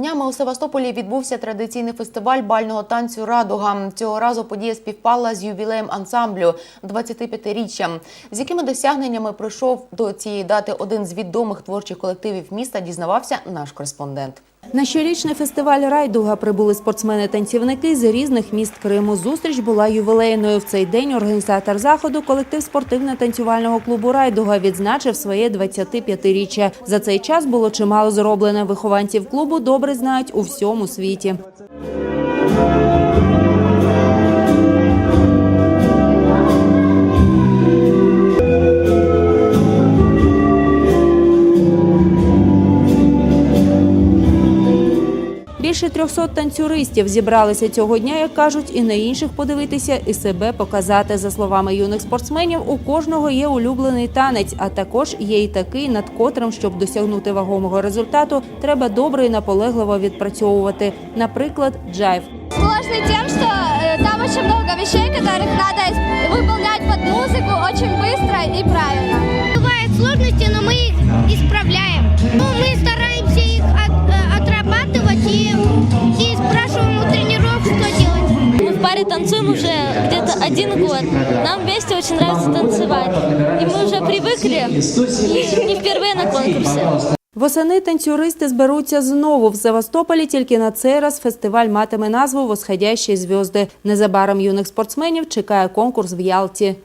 Днями у Севастополі відбувся традиційний фестиваль бального танцю Радуга. Цього разу подія співпала з ювілеєм ансамблю 25-річчям. З якими досягненнями прийшов до цієї дати один з відомих творчих колективів міста, дізнавався наш кореспондент. На щорічний фестиваль Райдуга прибули спортсмени-танцівники з різних міст Криму. Зустріч була ювілейною. В цей день організатор заходу, колектив спортивно-танцювального клубу Райдуга, відзначив своє 25-річчя. За цей час було чимало зроблено. Вихованців клубу добре знають у всьому світі. Більше 300 танцюристів зібралися цього дня, як кажуть, і на інших подивитися і себе показати. За словами юних спортсменів, у кожного є улюблений танець, а також є і такий, над котрим, щоб досягнути вагомого результату, треба добре і наполегливо відпрацьовувати. Наприклад, джайв. Сложный тем, что э, там очень много вещей, которых надо ис- выполнять под музыку очень быстро и правильно. паре танцуем уже где-то один год. Нам вместе очень нравится танцевать. И мы уже привыкли не впервые на конкурсе. Восени танцюристи зберуться знову в Севастополі. Тільки на цей раз фестиваль матиме назву «Восходящі зв'язки». Незабаром юних спортсменів чекає конкурс в Ялті.